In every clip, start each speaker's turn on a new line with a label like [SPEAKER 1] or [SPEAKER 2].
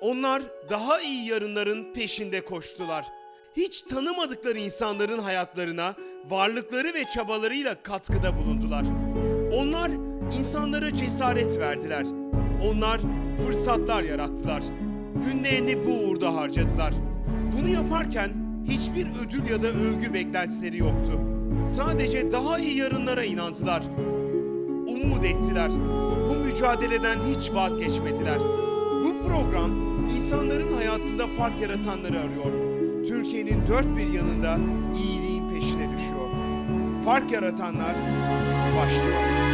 [SPEAKER 1] Onlar daha iyi yarınların peşinde koştular. Hiç tanımadıkları insanların hayatlarına varlıkları ve çabalarıyla katkıda bulundular. Onlar insanlara cesaret verdiler. Onlar fırsatlar yarattılar. Günlerini bu uğurda harcadılar. Bunu yaparken hiçbir ödül ya da övgü beklentileri yoktu. Sadece daha iyi yarınlara inandılar. Umut ettiler. Bu mücadeleden hiç vazgeçmediler. Bu program insanların hayatında fark yaratanları arıyor. Türkiye'nin dört bir yanında iyiliğin peşine düşüyor. Fark yaratanlar başlıyor.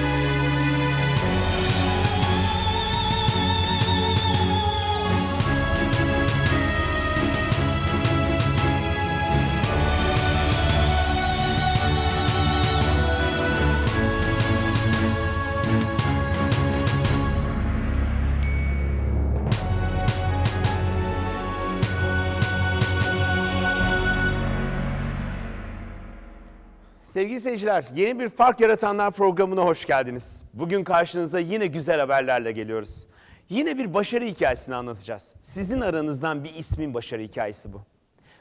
[SPEAKER 2] Sevgili seyirciler, yeni bir Fark Yaratanlar programına hoş geldiniz. Bugün karşınıza yine güzel haberlerle geliyoruz. Yine bir başarı hikayesini anlatacağız. Sizin aranızdan bir ismin başarı hikayesi bu.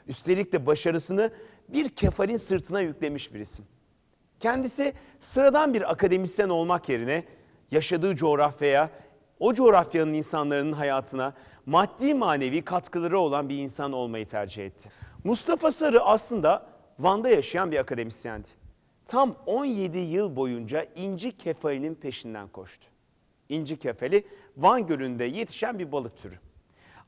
[SPEAKER 2] Üstelik de başarısını bir kefalin sırtına yüklemiş bir isim. Kendisi sıradan bir akademisyen olmak yerine yaşadığı coğrafyaya, o coğrafyanın insanların hayatına maddi manevi katkıları olan bir insan olmayı tercih etti. Mustafa Sarı aslında Van'da yaşayan bir akademisyendi. Tam 17 yıl boyunca inci kefalinin peşinden koştu. İnci kefali Van Gölü'nde yetişen bir balık türü.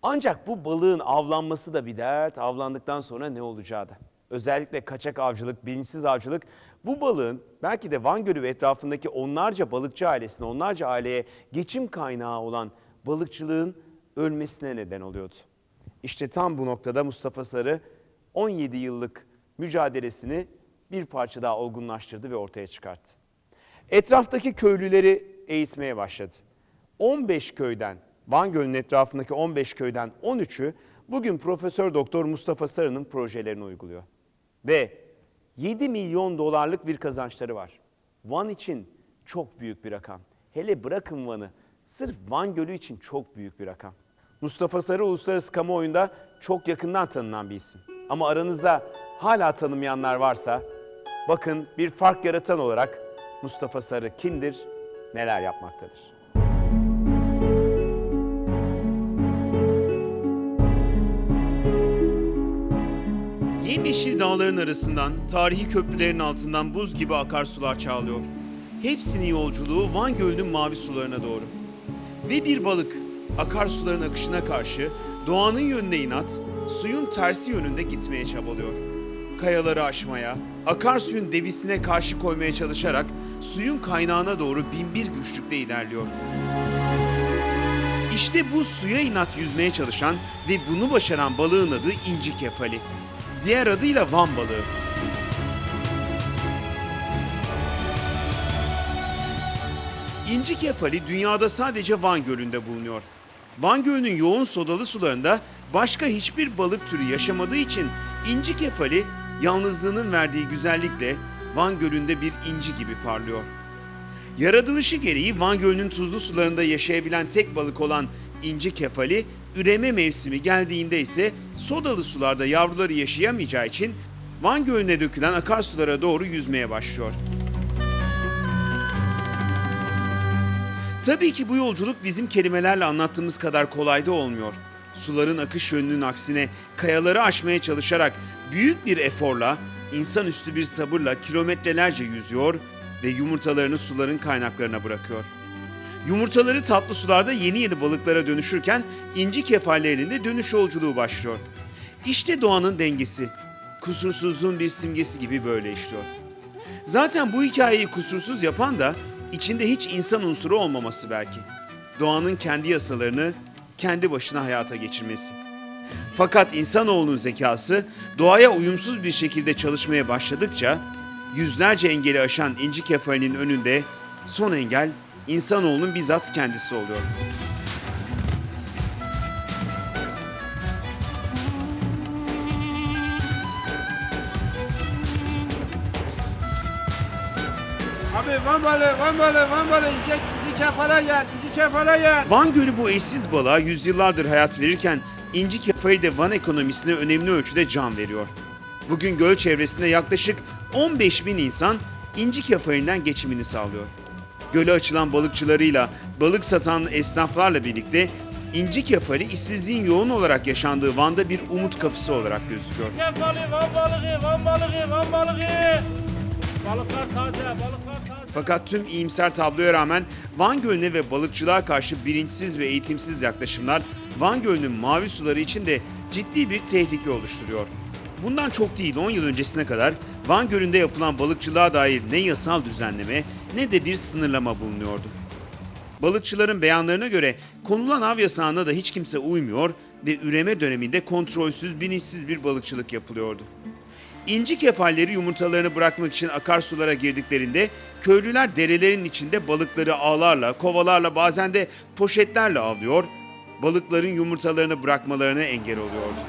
[SPEAKER 2] Ancak bu balığın avlanması da bir dert, avlandıktan sonra ne olacağı da. Özellikle kaçak avcılık, bilinçsiz avcılık bu balığın belki de Van Gölü ve etrafındaki onlarca balıkçı ailesine, onlarca aileye geçim kaynağı olan balıkçılığın ölmesine neden oluyordu. İşte tam bu noktada Mustafa Sarı 17 yıllık mücadelesini bir parça daha olgunlaştırdı ve ortaya çıkarttı. Etraftaki köylüleri eğitmeye başladı. 15 köyden, Van Gölü'nün etrafındaki 15 köyden 13'ü bugün Profesör Doktor Mustafa Sarı'nın projelerini uyguluyor. Ve 7 milyon dolarlık bir kazançları var. Van için çok büyük bir rakam. Hele bırakın Van'ı, sırf Van Gölü için çok büyük bir rakam. Mustafa Sarı uluslararası kamuoyunda çok yakından tanınan bir isim. Ama aranızda hala tanımayanlar varsa bakın bir fark yaratan olarak Mustafa Sarı kimdir, neler yapmaktadır?
[SPEAKER 1] Yemyeşil dağların arasından, tarihi köprülerin altından buz gibi akarsular çağlıyor. Hepsinin yolculuğu Van Gölü'nün mavi sularına doğru. Ve bir balık akarsuların akışına karşı doğanın yönüne inat, suyun tersi yönünde gitmeye çabalıyor. Kayaları aşmaya, akarsuyun devisine karşı koymaya çalışarak suyun kaynağına doğru binbir güçlükle ilerliyor. İşte bu suya inat yüzmeye çalışan ve bunu başaran balığın adı inci kefali. Diğer adıyla Van balığı. İnci kefali dünyada sadece Van Gölü'nde bulunuyor. Van Gölü'nün yoğun sodalı sularında başka hiçbir balık türü yaşamadığı için inci kefali yalnızlığının verdiği güzellikle Van Gölü'nde bir inci gibi parlıyor. Yaratılışı gereği Van Gölü'nün tuzlu sularında yaşayabilen tek balık olan inci kefali, üreme mevsimi geldiğinde ise sodalı sularda yavruları yaşayamayacağı için Van Gölü'ne dökülen akarsulara doğru yüzmeye başlıyor. Tabii ki bu yolculuk bizim kelimelerle anlattığımız kadar kolay da olmuyor. Suların akış yönünün aksine kayaları aşmaya çalışarak büyük bir eforla, insanüstü bir sabırla kilometrelerce yüzüyor ve yumurtalarını suların kaynaklarına bırakıyor. Yumurtaları tatlı sularda yeni yeni balıklara dönüşürken inci kefallerinin de dönüş yolculuğu başlıyor. İşte doğanın dengesi. Kusursuzluğun bir simgesi gibi böyle işliyor. Zaten bu hikayeyi kusursuz yapan da içinde hiç insan unsuru olmaması belki. Doğanın kendi yasalarını kendi başına hayata geçirmesi. Fakat insanoğlunun zekası doğaya uyumsuz bir şekilde çalışmaya başladıkça yüzlerce engeli aşan inci kefalinin önünde son engel insanoğlunun bizzat kendisi oluyor.
[SPEAKER 3] Abi van balığı, van balığı, van balığı. İnce, inci kefale gel, inci kefale gel.
[SPEAKER 1] Van Gölü bu eşsiz balığa yüzyıllardır hayat verirken inci kefali de Van ekonomisine önemli ölçüde can veriyor. Bugün göl çevresinde yaklaşık 15 bin insan inci kefalinden geçimini sağlıyor. Göle açılan balıkçılarıyla, balık satan esnaflarla birlikte inci kefali işsizliğin yoğun olarak yaşandığı Van'da bir umut kapısı olarak gözüküyor.
[SPEAKER 3] Kefali, van balığı, van balığı, van balığı. Balıklar taze, balıklar taze.
[SPEAKER 1] Fakat tüm iyimser tabloya rağmen Van Gölü'ne ve balıkçılığa karşı bilinçsiz ve eğitimsiz yaklaşımlar Van Gölü'nün mavi suları için de ciddi bir tehlike oluşturuyor. Bundan çok değil 10 yıl öncesine kadar Van Gölü'nde yapılan balıkçılığa dair ne yasal düzenleme ne de bir sınırlama bulunuyordu. Balıkçıların beyanlarına göre konulan av yasağına da hiç kimse uymuyor ve üreme döneminde kontrolsüz, bilinçsiz bir balıkçılık yapılıyordu. İnci kefalleri yumurtalarını bırakmak için akarsulara girdiklerinde köylüler derelerin içinde balıkları ağlarla, kovalarla bazen de poşetlerle avlıyor, balıkların yumurtalarını bırakmalarına engel oluyordu.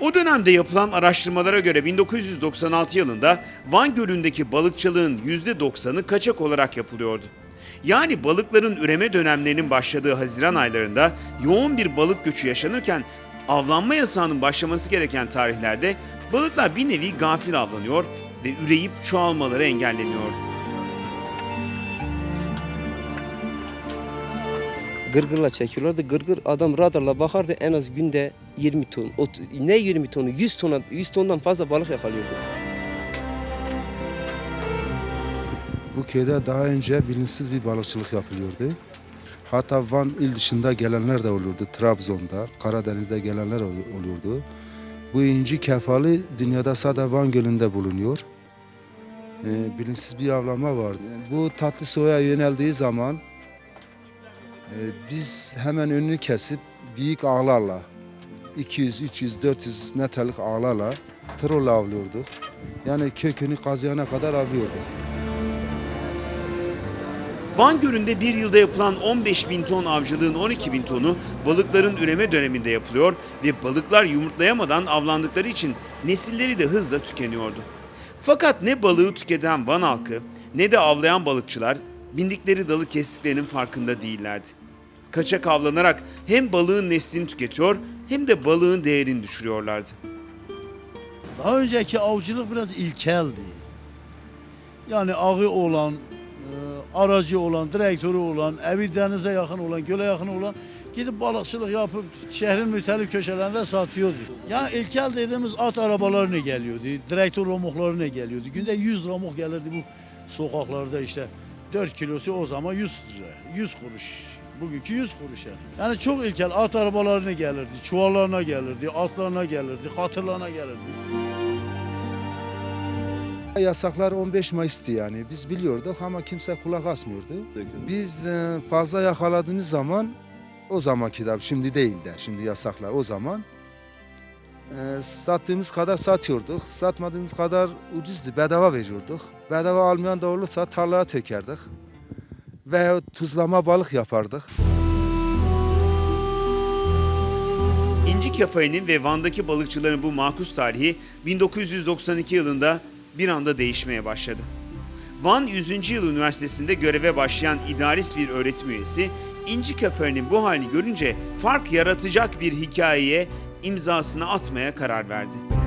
[SPEAKER 1] O dönemde yapılan araştırmalara göre 1996 yılında Van Gölü'ndeki balıkçılığın %90'ı kaçak olarak yapılıyordu. Yani balıkların üreme dönemlerinin başladığı Haziran aylarında yoğun bir balık göçü yaşanırken avlanma yasağının başlaması gereken tarihlerde balıklar bir nevi gafil avlanıyor ve üreyip çoğalmaları engelleniyordu.
[SPEAKER 4] Gırgırla çekiyorlardı. Gırgır adam radarla bakardı en az günde 20 ton, ne 20 tonu 100 tona 100 tondan fazla balık yakalıyordu.
[SPEAKER 5] Bu köyde daha önce bilinçsiz bir balıkçılık yapılıyordu. Hatta Van il dışında gelenler de olurdu. Trabzon'da, Karadeniz'de gelenler ol- olurdu. Bu inci kefali dünyada sadece Van Gölü'nde bulunuyor. Ee, bilinçsiz bir avlanma vardı. Bu tatlı soya yöneldiği zaman biz hemen önünü kesip büyük ağlarla 200, 300, 400 metrelik ağlarla troll avlıyorduk. Yani kökünü kazıyana kadar avlıyorduk.
[SPEAKER 1] Van Gölü'nde bir yılda yapılan 15 bin ton avcılığın 12 bin tonu balıkların üreme döneminde yapılıyor ve balıklar yumurtlayamadan avlandıkları için nesilleri de hızla tükeniyordu. Fakat ne balığı tüketen Van halkı ne de avlayan balıkçılar bindikleri dalı kestiklerinin farkında değillerdi. Kaçak avlanarak hem balığın neslini tüketiyor hem de balığın değerini düşürüyorlardı.
[SPEAKER 6] Daha önceki avcılık biraz ilkeldi. Yani ağı olan, e, aracı olan, direktörü olan, evi denize yakın olan, göle yakın olan gidip balıkçılık yapıp şehrin mütelif köşelerinde satıyordu. Yani ilkel dediğimiz at arabaları ne geliyordu, direktör romukları ne geliyordu. Günde 100 romuk gelirdi bu sokaklarda işte. 4 kilosu o zaman 100 lira, 100 kuruş. Bugünkü 100 kuruş yani. Çok ilkel at arabalarına gelirdi, çuvallarına gelirdi, atlarına gelirdi, katırlarına gelirdi.
[SPEAKER 5] Yasaklar 15 Mayıs'tı yani. Biz biliyorduk ama kimse kulak asmıyordu. Biz e, fazla yakaladığımız zaman o zamanki de şimdi değil de şimdi yasaklar o zaman e, sattığımız kadar satıyorduk. Satmadığımız kadar ucuzdu. Bedava veriyorduk. Bedava almayan da olursa tarlaya tökerdik. Veya tuzlama balık yapardık.
[SPEAKER 1] İnci kefalinin ve Van'daki balıkçıların bu makus tarihi 1992 yılında bir anda değişmeye başladı. Van 100. Yıl Üniversitesi'nde göreve başlayan idealist bir öğretim üyesi, İnci kefalinin bu halini görünce fark yaratacak bir hikayeye imzasını atmaya karar verdi.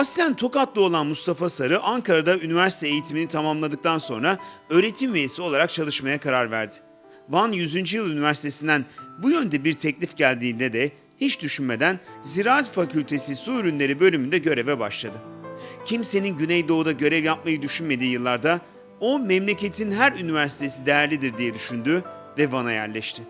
[SPEAKER 1] Aslen Tokatlı olan Mustafa Sarı, Ankara'da üniversite eğitimini tamamladıktan sonra öğretim üyesi olarak çalışmaya karar verdi. Van 100. Yıl Üniversitesi'nden bu yönde bir teklif geldiğinde de hiç düşünmeden Ziraat Fakültesi Su Ürünleri bölümünde göreve başladı. Kimsenin Güneydoğu'da görev yapmayı düşünmediği yıllarda o memleketin her üniversitesi değerlidir diye düşündü ve Van'a yerleşti.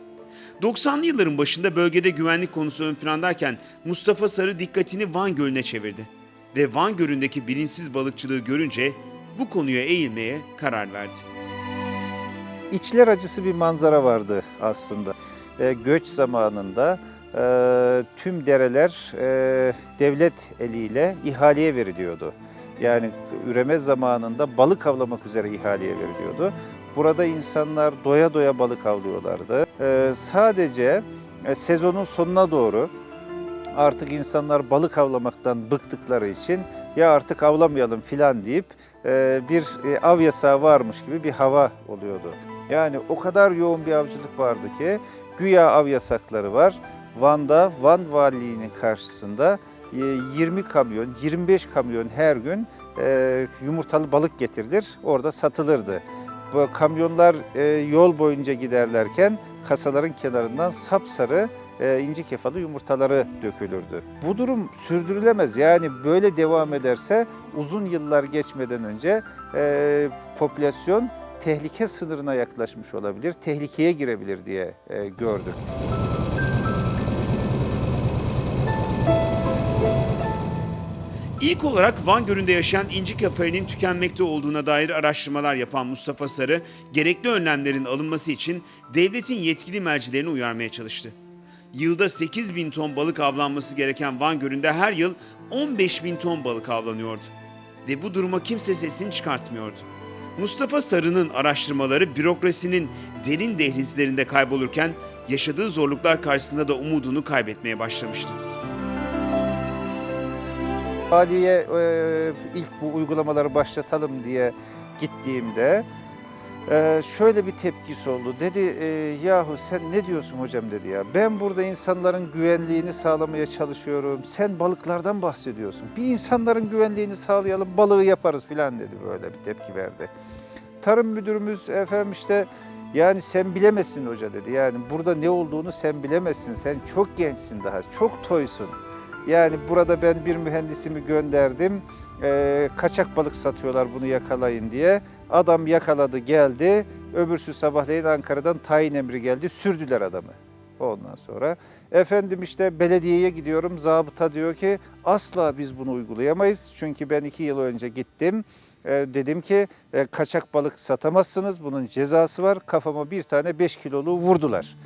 [SPEAKER 1] 90'lı yılların başında bölgede güvenlik konusu ön plandayken Mustafa Sarı dikkatini Van Gölü'ne çevirdi. Ve Van Gölü'ndeki bilinçsiz balıkçılığı görünce bu konuya eğilmeye karar verdi.
[SPEAKER 7] İçler acısı bir manzara vardı aslında. E, göç zamanında e, tüm dereler e, devlet eliyle ihaleye veriliyordu. yani üreme zamanında balık avlamak üzere ihaleye veriliyordu. Burada insanlar doya doya balık avlıyorlardı. Ee, sadece e, sezonun sonuna doğru artık insanlar balık avlamaktan bıktıkları için ya artık avlamayalım filan deyip e, bir e, av yasağı varmış gibi bir hava oluyordu. Yani o kadar yoğun bir avcılık vardı ki güya av yasakları var. Van'da Van Valiliği'nin karşısında e, 20 kamyon, 25 kamyon her gün e, yumurtalı balık getirilir. Orada satılırdı. Bu kamyonlar e, yol boyunca giderlerken kasaların kenarından sapsarı e, inci kefalı yumurtaları dökülürdü. Bu durum sürdürülemez. Yani böyle devam ederse uzun yıllar geçmeden önce e, popülasyon tehlike sınırına yaklaşmış olabilir, tehlikeye girebilir diye e, gördük.
[SPEAKER 1] İlk olarak Van Gölü'nde yaşayan inci kafelinin tükenmekte olduğuna dair araştırmalar yapan Mustafa Sarı, gerekli önlemlerin alınması için devletin yetkili mercilerini uyarmaya çalıştı. Yılda 8 bin ton balık avlanması gereken Van Gölü'nde her yıl 15 bin ton balık avlanıyordu. Ve bu duruma kimse sesini çıkartmıyordu. Mustafa Sarı'nın araştırmaları bürokrasinin derin dehlizlerinde kaybolurken yaşadığı zorluklar karşısında da umudunu kaybetmeye başlamıştı.
[SPEAKER 7] Valiye e, ilk bu uygulamaları başlatalım diye gittiğimde e, şöyle bir tepkisi oldu. Dedi e, yahu sen ne diyorsun hocam dedi ya. Ben burada insanların güvenliğini sağlamaya çalışıyorum. Sen balıklardan bahsediyorsun. Bir insanların güvenliğini sağlayalım balığı yaparız filan dedi böyle bir tepki verdi. Tarım müdürümüz efendim işte yani sen bilemezsin hoca dedi. Yani burada ne olduğunu sen bilemezsin. Sen çok gençsin daha, çok toysun. Yani burada ben bir mühendisimi gönderdim. Ee, kaçak balık satıyorlar bunu yakalayın diye. Adam yakaladı geldi. Öbürsü sabahleyin Ankara'dan tayin emri geldi. Sürdüler adamı. Ondan sonra efendim işte belediyeye gidiyorum. Zabıta diyor ki asla biz bunu uygulayamayız. Çünkü ben iki yıl önce gittim. Ee, dedim ki e, kaçak balık satamazsınız. Bunun cezası var. Kafama bir tane 5 kiloluğu vurdular.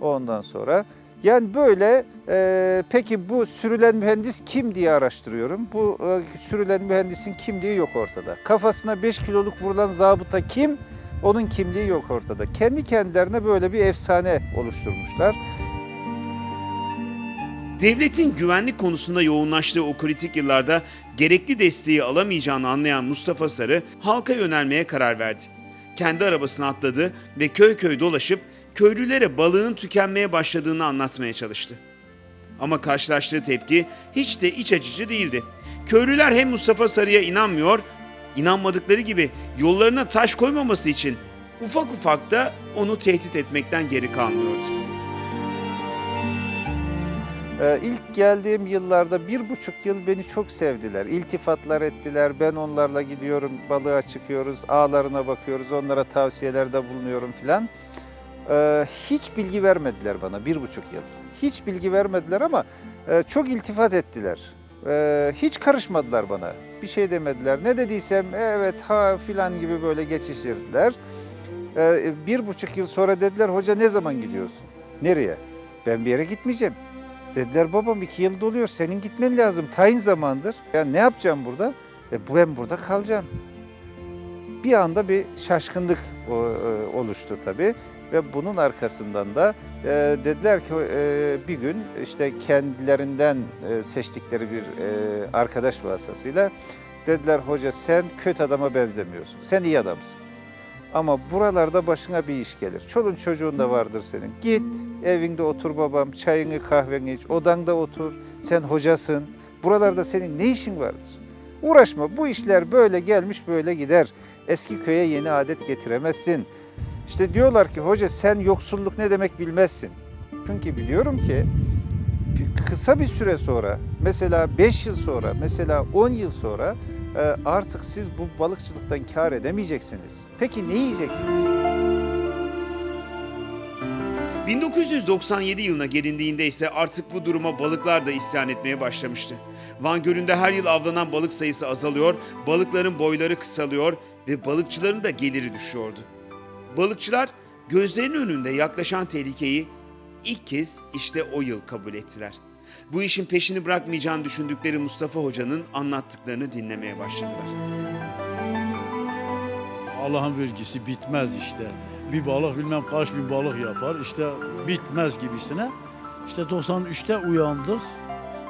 [SPEAKER 7] Ondan sonra yani böyle e, peki bu sürülen mühendis kim diye araştırıyorum. Bu e, sürülen mühendisin kimliği yok ortada. Kafasına 5 kiloluk vurulan zabıta kim? Onun kimliği yok ortada. Kendi kendilerine böyle bir efsane oluşturmuşlar.
[SPEAKER 1] Devletin güvenlik konusunda yoğunlaştığı o kritik yıllarda gerekli desteği alamayacağını anlayan Mustafa Sarı halka yönelmeye karar verdi. Kendi arabasına atladı ve köy köy dolaşıp köylülere balığın tükenmeye başladığını anlatmaya çalıştı. Ama karşılaştığı tepki hiç de iç açıcı değildi. Köylüler hem Mustafa Sarı'ya inanmıyor, inanmadıkları gibi yollarına taş koymaması için ufak ufak da onu tehdit etmekten geri kalmıyordu.
[SPEAKER 7] Ee, ilk geldiğim yıllarda bir buçuk yıl beni çok sevdiler. İltifatlar ettiler. Ben onlarla gidiyorum, balığa çıkıyoruz, ağlarına bakıyoruz, onlara tavsiyelerde bulunuyorum filan. Ee, hiç bilgi vermediler bana bir buçuk yıl. Hiç bilgi vermediler ama e, çok iltifat ettiler. Ee, hiç karışmadılar bana. Bir şey demediler. Ne dediysem evet ha filan gibi böyle geçiştirdiler. Ee, bir buçuk yıl sonra dediler hoca ne zaman gidiyorsun? Nereye? Ben bir yere gitmeyeceğim. Dediler babam iki yıl doluyor senin gitmen lazım tayin zamandır. Ya ne yapacağım burada? E, ben burada kalacağım. Bir anda bir şaşkınlık e, oluştu tabii. Ve bunun arkasından da e, dediler ki e, bir gün işte kendilerinden e, seçtikleri bir e, arkadaş vasıtasıyla dediler hoca sen kötü adama benzemiyorsun. Sen iyi adamsın. Ama buralarda başına bir iş gelir. Çolun çocuğun da vardır senin. Git evinde otur babam, çayını kahveni iç, odanda otur. Sen hocasın. Buralarda senin ne işin vardır? Uğraşma. Bu işler böyle gelmiş böyle gider. Eski köye yeni adet getiremezsin. İşte diyorlar ki hoca sen yoksulluk ne demek bilmezsin. Çünkü biliyorum ki kısa bir süre sonra mesela 5 yıl sonra mesela 10 yıl sonra e, artık siz bu balıkçılıktan kar edemeyeceksiniz. Peki ne yiyeceksiniz?
[SPEAKER 1] 1997 yılına gelindiğinde ise artık bu duruma balıklar da isyan etmeye başlamıştı. Van Gölü'nde her yıl avlanan balık sayısı azalıyor, balıkların boyları kısalıyor ve balıkçıların da geliri düşüyordu. Balıkçılar gözlerinin önünde yaklaşan tehlikeyi ilk kez işte o yıl kabul ettiler. Bu işin peşini bırakmayacağını düşündükleri Mustafa Hoca'nın anlattıklarını dinlemeye başladılar.
[SPEAKER 6] Allah'ın vergisi bitmez işte. Bir balık bilmem kaç bin balık yapar. İşte bitmez gibisine. İşte 93'te uyandık.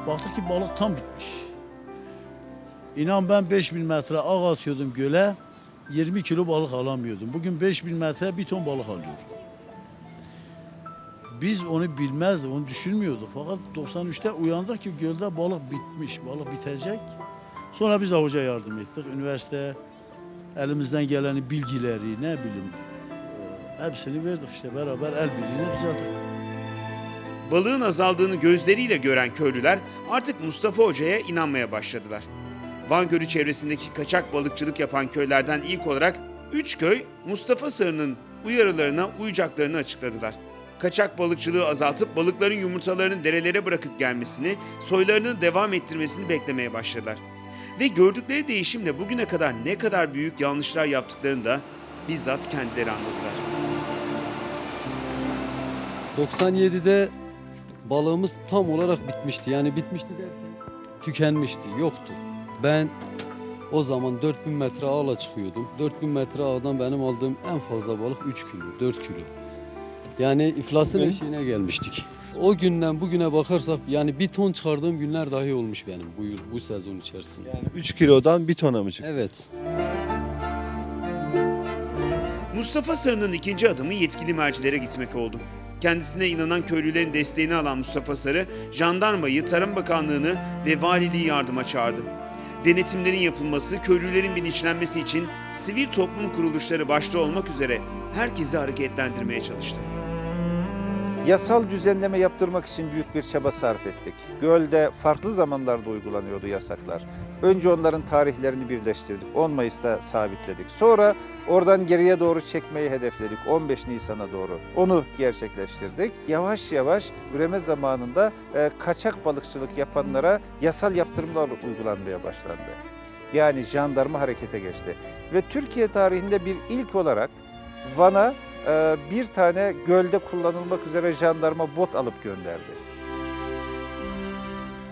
[SPEAKER 6] Baktık ki balık tam bitmiş. İnan ben 5000 metre ağ atıyordum göle. 20 kilo balık alamıyordum. Bugün 5000 metre bir ton balık alıyorum. Biz onu bilmezdik, onu düşünmüyorduk. Fakat 93'te uyandık ki gölde balık bitmiş, balık bitecek. Sonra biz hoca yardım ettik. Üniversite elimizden geleni bilgileri ne bileyim e, hepsini verdik işte beraber el birliğiyle düzelttik.
[SPEAKER 1] Balığın azaldığını gözleriyle gören köylüler artık Mustafa Hoca'ya inanmaya başladılar. Van Gölü çevresindeki kaçak balıkçılık yapan köylerden ilk olarak 3 köy Mustafa Sarı'nın uyarılarına uyacaklarını açıkladılar. Kaçak balıkçılığı azaltıp balıkların yumurtalarını derelere bırakıp gelmesini, soylarını devam ettirmesini beklemeye başladılar. Ve gördükleri değişimle bugüne kadar ne kadar büyük yanlışlar yaptıklarını da bizzat kendileri anladılar.
[SPEAKER 8] 97'de balığımız tam olarak bitmişti. Yani bitmişti derken tükenmişti, yoktu. Ben o zaman 4000 metre ağla çıkıyordum. 4000 metre ağdan benim aldığım en fazla balık 3 kilo, 4 kilo. Yani iflasın eşiğine gelmiştik. O günden bugüne bakarsak yani bir ton çıkardığım günler dahi olmuş benim bu yıl, bu sezon içerisinde.
[SPEAKER 9] 3 kilodan 1 tona mı çıktı?
[SPEAKER 8] Evet.
[SPEAKER 1] Mustafa Sarı'nın ikinci adımı yetkili mercilere gitmek oldu. Kendisine inanan köylülerin desteğini alan Mustafa Sarı, jandarmayı, Tarım Bakanlığı'nı ve valiliği yardıma çağırdı. Denetimlerin yapılması, köylülerin bilinçlenmesi için sivil toplum kuruluşları başta olmak üzere herkesi hareketlendirmeye çalıştı.
[SPEAKER 7] Yasal düzenleme yaptırmak için büyük bir çaba sarf ettik. Gölde farklı zamanlarda uygulanıyordu yasaklar. Önce onların tarihlerini birleştirdik. 10 Mayıs'ta sabitledik. Sonra oradan geriye doğru çekmeyi hedefledik. 15 Nisan'a doğru. Onu gerçekleştirdik. Yavaş yavaş üreme zamanında e, kaçak balıkçılık yapanlara yasal yaptırımlar uygulanmaya başlandı. Yani jandarma harekete geçti. Ve Türkiye tarihinde bir ilk olarak Van'a e, bir tane gölde kullanılmak üzere jandarma bot alıp gönderdi.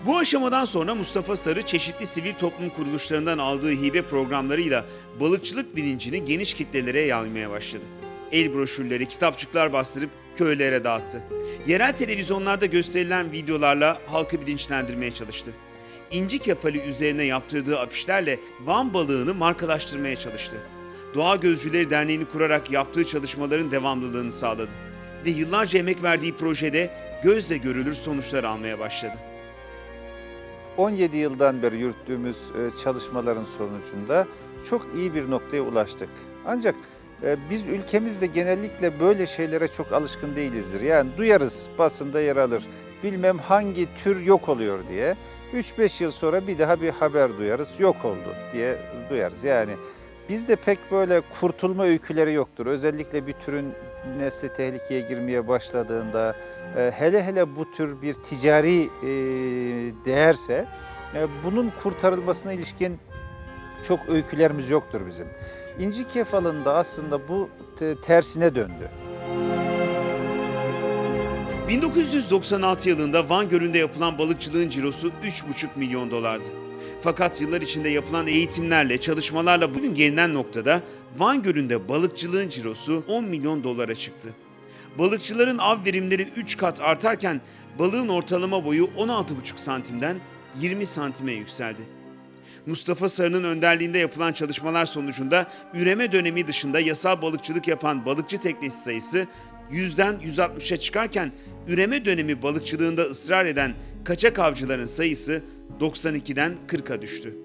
[SPEAKER 1] Bu aşamadan sonra Mustafa Sarı çeşitli sivil toplum kuruluşlarından aldığı hibe programlarıyla balıkçılık bilincini geniş kitlelere yaymaya başladı. El broşürleri, kitapçıklar bastırıp köylere dağıttı. Yerel televizyonlarda gösterilen videolarla halkı bilinçlendirmeye çalıştı. İnci kefali üzerine yaptırdığı afişlerle Van balığını markalaştırmaya çalıştı. Doğa Gözcüleri Derneği'ni kurarak yaptığı çalışmaların devamlılığını sağladı. Ve yıllarca emek verdiği projede gözle görülür sonuçlar almaya başladı.
[SPEAKER 7] 17 yıldan beri yürüttüğümüz e, çalışmaların sonucunda çok iyi bir noktaya ulaştık. Ancak e, biz ülkemizde genellikle böyle şeylere çok alışkın değilizdir. Yani duyarız basında yer alır. Bilmem hangi tür yok oluyor diye. 3-5 yıl sonra bir daha bir haber duyarız. Yok oldu diye duyarız. Yani bizde pek böyle kurtulma öyküleri yoktur. Özellikle bir türün nesli tehlikeye girmeye başladığında, e, hele hele bu tür bir ticari e, değerse e, bunun kurtarılmasına ilişkin çok öykülerimiz yoktur bizim. İnci kefalında aslında bu te- tersine döndü.
[SPEAKER 1] 1996 yılında Van Gölü'nde yapılan balıkçılığın cirosu 3,5 milyon dolardı. Fakat yıllar içinde yapılan eğitimlerle, çalışmalarla bugün gelinen noktada Van Gölü'nde balıkçılığın cirosu 10 milyon dolara çıktı. Balıkçıların av verimleri 3 kat artarken balığın ortalama boyu 16,5 santimden 20 santime yükseldi. Mustafa Sarı'nın önderliğinde yapılan çalışmalar sonucunda üreme dönemi dışında yasal balıkçılık yapan balıkçı teknesi sayısı 100'den 160'a çıkarken üreme dönemi balıkçılığında ısrar eden kaçak avcıların sayısı 92'den 40'a düştü.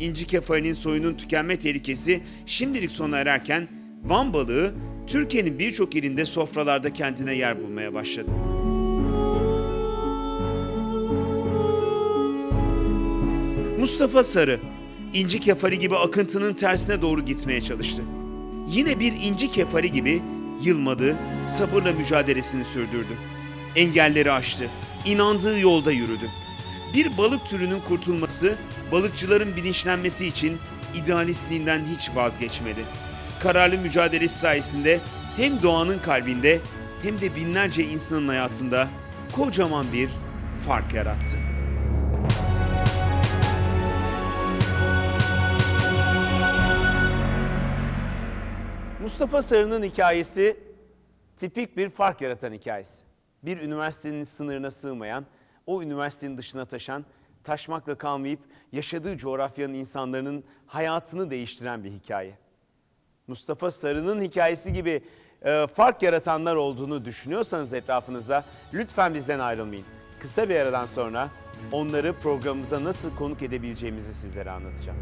[SPEAKER 1] İnci kefalinin soyunun tükenme tehlikesi şimdilik sona ererken Van balığı Türkiye'nin birçok ilinde sofralarda kendine yer bulmaya başladı. Mustafa Sarı, inci kefali gibi akıntının tersine doğru gitmeye çalıştı. Yine bir inci kefali gibi yılmadı, sabırla mücadelesini sürdürdü. Engelleri aştı, inandığı yolda yürüdü. Bir balık türünün kurtulması, balıkçıların bilinçlenmesi için idealistliğinden hiç vazgeçmedi. Kararlı mücadelesi sayesinde hem doğanın kalbinde hem de binlerce insanın hayatında kocaman bir
[SPEAKER 10] fark yarattı.
[SPEAKER 1] Mustafa Sarı'nın hikayesi tipik bir fark yaratan hikayesi. Bir üniversitenin sınırına sığmayan, o üniversitenin dışına taşan, taşmakla kalmayıp yaşadığı coğrafyanın insanların hayatını değiştiren bir hikaye. Mustafa Sarı'nın hikayesi gibi e, fark yaratanlar olduğunu düşünüyorsanız etrafınızda lütfen bizden ayrılmayın. Kısa bir aradan sonra onları programımıza nasıl konuk edebileceğimizi sizlere anlatacağım.